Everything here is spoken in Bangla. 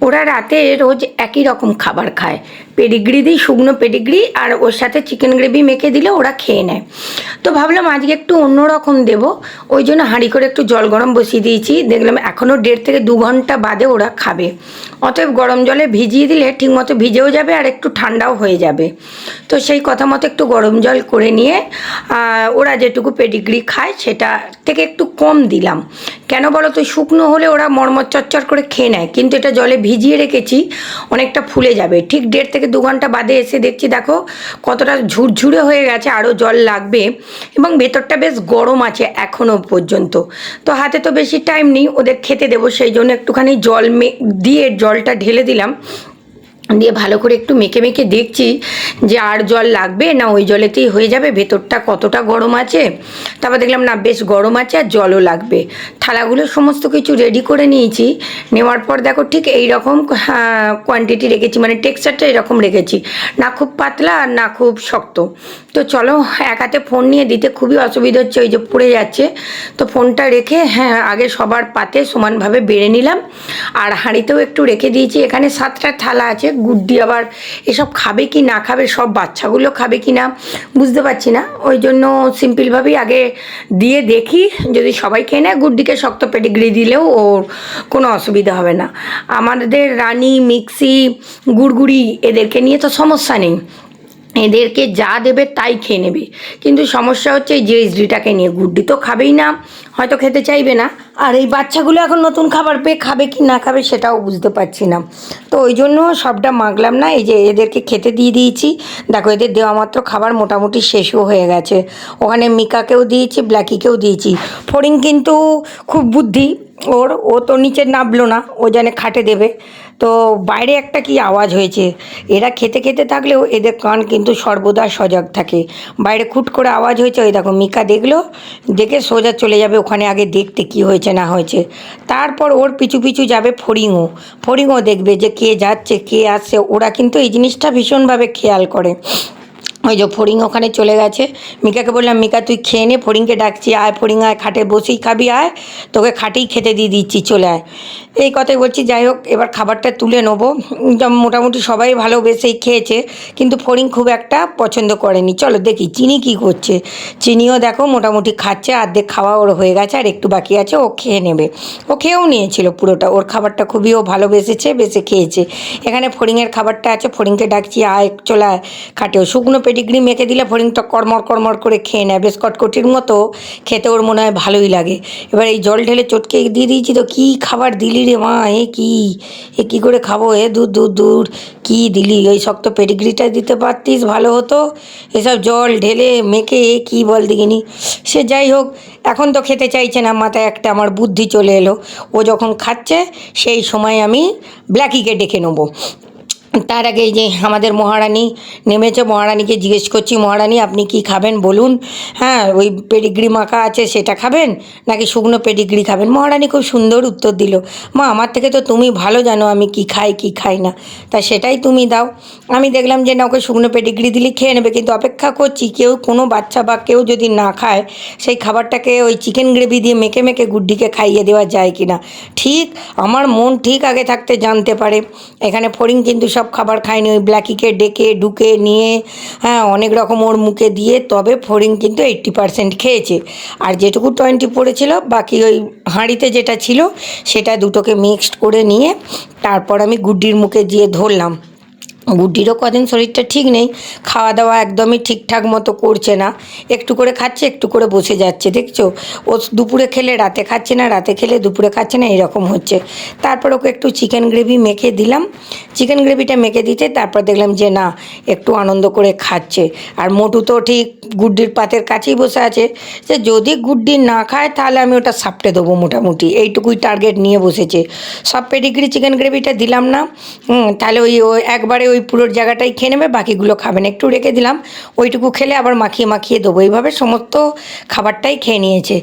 ওরা রাতে রোজ একই রকম খাবার খায়। পেডিগ্রি দিই, শুকনো পেডিগ্রি আর ওর সাথে চিকেন গ্রেভি মেখে দিলে ওরা খেয়ে নেয়। তো ভাবলাম আজকে একটু অন্যরকম দেবো। ওই জন্য হাঁড়ি করে একটু জল গরম বসিয়ে দিয়েছি। দেখলাম এখনও দেড় থেকে দু ঘণ্টা বাদে ওরা খাবে। অতএব গরম জলে ভিজিয়ে দিলে ঠিকমতো ভিজেও যাবে আর একটু ঠান্ডাও হয়ে যাবে। তো সেই কথা মতো একটু গরম জল করে নিয়ে ওরা যেটুকু পেডিগ্রি খায় সেটা থেকে একটু কম দিলাম। কেন বলো তো, শুকনো হলে ওরা মরমর চচ্চর করে খেয়ে নেয়, কিন্তু এটা জলে ভিজিয়ে রেখেছি অনেকটা ফুলে যাবে। ঠিক দেড় থেকে দু ঘণ্টা বাদে এসে দেখছি, দেখো কতটা ঝুরঝুরে হয়ে গেছে আরও জল লাগবে এবং ভেতরটা বেশ গরম আছে এখনও পর্যন্ত। তো হাতে তো বেশি টাইম নেই, ওদের খেতে দেবো, সেই জন্য একটুখানি জল দিয়ে জলটা ঢেলে দিলাম। দিয়ে ভালো করে একটু মেখে মেখে দেখছি যে আর জল লাগবে না ওই জলেতেই হয়ে যাবে, ভেতরটা কতটা গরম আছে। তারপর দেখলাম, না, বেশ গরম আছে আর জলও লাগবে। থালাগুলো সমস্ত কিছু রেডি করে নিয়েছি। নেওয়ার পর দেখো ঠিক এই রকম কোয়ান্টিটি রেখেছি মানে টেক্সচারটা এরকম রেখেছি। না খুব পাতলা আর না খুব শক্ত। তো চলো, এক হাতে ফোন নিয়ে দিতে খুবই অসুবিধা হচ্ছে, ওই যে পড়ে যাচ্ছে। তো ফোনটা রেখে হ্যাঁ আগে সবার পাতে সমানভাবে বেড়ে নিলাম। আর হাঁড়িতেও একটু রেখে দিয়েছি। এখানে সাতটা থালা আছে গুড্ডি আবার এসব খাবে কি না খাবে, সব বাচ্চাগুলো খাবে কি না, বুঝতে পারছি না। ওই জন্য সিম্পলভাবেই আগে দিয়ে দেখি, যদি সবাই খেয়ে নেয়, গুড্ডিকে শক্ত পেডিগ্রি দিলেও ওর কোনো অসুবিধা হবে না। আমাদের রানী, মিক্সি, গুড়গুড়ি এদেরকে নিয়ে তো সমস্যা নেই। এদেরকে যা দেবে তাই খেয়ে নেবে। কিন্তু সমস্যা হচ্ছে এই জিএসডিটাকে নিয়ে, গুড্ডি তো খাবেই না, হয়তো খেতে চাইবে না। আর এই বাচ্চাগুলো এখন নতুন খাবার পেয়ে খাবে কি না খাবে সেটাও বুঝতে পারছি না। তো ওই জন্য সবটা মাগলাম না, এই যে এদেরকে খেতে দিয়ে দিয়েছি। দেখো এদের দেওয়া মাত্র খাবার মোটামুটি শেষও হয়ে গেছে। ওখানে মিকাকেও দিয়েছি, ব্ল্যাকিকেও দিয়েছি। ফড়িং কিন্তু খুব বুদ্ধি। ওর, ও তো নিচে নামলো না, ও জানে খাটে দেবে। তো বাইরে একটা কি আওয়াজ হয়েছে। এরা খেতে খেতে থাকলেও এদের কান কিন্তু সর্বদা সজাগ থাকে। বাইরে খুট করে আওয়াজ হয়েছে, ওই দেখো মিকা দেখল, দেখে সোজা চলে যাবে ওখানে আগে দেখতে কি হয়েছে। না হয়েছে। তারপর ওর পিছু পিছু যাবে ফড়িংও। ফড়িংও দেখবে যে কে যাচ্ছে, কে আসছে। ওরা কিন্তু এই জিনিসটা ভীষণভাবে খেয়াল করে। ওই যে ফড়িং ওখানে চলে গেছে। মিকাকে বললাম, মিকা, তুই খেয়ে নে, ফড়িংকে ডাকছি, আয়, ফড়িং আয়, খাটে বসেই খাবি, আয়, তোকে খাটেই খেতে দিয়ে দিচ্ছি, চলে আয়। এই কথাই বলছি, যাই হোক, এবার খাবারটা তুলে নেব। মোটামুটি সবাই ভালোবেসেই খেয়েছে, কিন্তু ফড়িং খুব একটা পছন্দ করেনি। চলো দেখি, চিনি কি করছে? চিনিও দেখো, মোটামুটি খাচ্ছে অর্ধেক খাওয়া ওর হয়ে গেছে, আর একটু বাকি আছে, ও খেয়ে নেবে। ও খেয়েও নিয়েছিল পুরোটা, ওর খাবারটা খুবই ও ভালোবেসেছে বেসে খেয়েছে। এখানে ফড়িংয়ের খাবারটা আছে, ফড়িংকে ডাকছি, আয়, চলে আয় খাটেও শুকনো পেটিগ্রি মেখে দিলে ফড়িংটা কড়মড় কড়মড় করে খেয়ে নেয়। বেশ কটকটির মতো খেতে ওর মনে হয় ভালোই লাগে। এবার এই জল ঢেলে চটকে দিয়ে দিয়েছি তো, কী খাবার দিলি রে মা? এ কী? এ কী করে খাব? এ দূর দূর দূর। কী দিলি? ওই শক্ত পেডিগ্রিটা দিতে পারতিস, ভালো হতো। এসব জল ঢেলে মেখে, এ কী বল দেখিনি। সে যাই হোক, এখন তো খেতে চাইছে না, মাথায় একটা আমার বুদ্ধি চলে এলো। ও যখন খাচ্ছে, সেই সময় আমি ব্ল্যাকিকে ডেকে নেব। তার আগে যে আমাদের মহারানী নেমেছে, মহারানীকে জিজ্ঞেস করছি, মহারানী আপনি কি খাবেন বলুন? হ্যাঁ ওই পেডিগ্রি মাখা আছে, সেটা খাবেন? নাকি শুকনো পেডিগ্রি খাবেন? মহারানী খুব সুন্দর উত্তর দিল, মা, আমার থেকে তো তুমি ভালো জানো আমি কি খাই কি খাই না। তা সেটাই তুমি দাও। আমি দেখলাম যে না, ওকে শুকনো পেডিগ্রি দিলে খেয়ে নেবে, কিন্তু অপেক্ষা করছি, কেউ কোনো বাচ্চা বা কেউ যদি না খায়, সেই খাবারটাকে ওই চিকেন গ্রেভি দিয়ে মেখে মেখে গুড্ডিকে খাইয়ে দেওয়া যায় কি না ঠিক, আমার মন ঠিক আগে থাকতে জানতে পারে। এখানে ফড়িং কিন্তু সব খাবার খায়নি ওই ব্ল্যাকিকে ডেকে, ঢুকে, নিয়ে হ্যাঁ অনেক রকম ওর মুখে দিয়ে, তবে ফড়িং কিন্তু এইট্টি পারসেন্ট খেয়েছে। আর যেটুকু টোয়েন্টি পড়েছিল, বাকি ওই হাঁড়িতে যেটা ছিল, সেটা দুটোকে মিক্সড করে নিয়ে, তারপর আমি গুড্ডির মুখে দিয়ে ধরলাম। গুড্ডিরও কদিন শরীরটা ঠিক নেই খাওয়া দাওয়া একদমই ঠিকঠাক মতো করছে না। একটু করে খাচ্ছে, একটু করে বসে যাচ্ছে, দেখছ? ও দুপুরে খেলে, রাতে খাচ্ছে না, রাতে খেলে দুপুরে খাচ্ছে না, এরকম হচ্ছে। তারপর ওকে একটু চিকেন গ্রেভি মেখে দিলাম। চিকেন গ্রেভিটা মেখে দিতে তারপর দেখলাম যে, না, একটু আনন্দ করে খাচ্ছে। আর মোটু তো ঠিক গুড্ডির পাতের কাছেই বসে আছে। যে, যদি গুড্ডি না খায়, তাহলে আমি ওটা সাপটে দেবো মোটামুটি। এইটুকুই টার্গেট নিয়ে বসেছে। সব পেডিগ্রি চিকেন গ্রেভিটা দিলাম না। তাহলে ওই ও একবারে ওই পুরোর জায়গাটাই খেয়ে নেবে, বাকিগুলো খাবেন একটু রেখে দিলাম, ওইটুকু খেলে আবার মাখিয়ে মাখিয়ে দেবো। এইভাবে সমস্ত খাবারটাই খেয়ে নিয়েছে।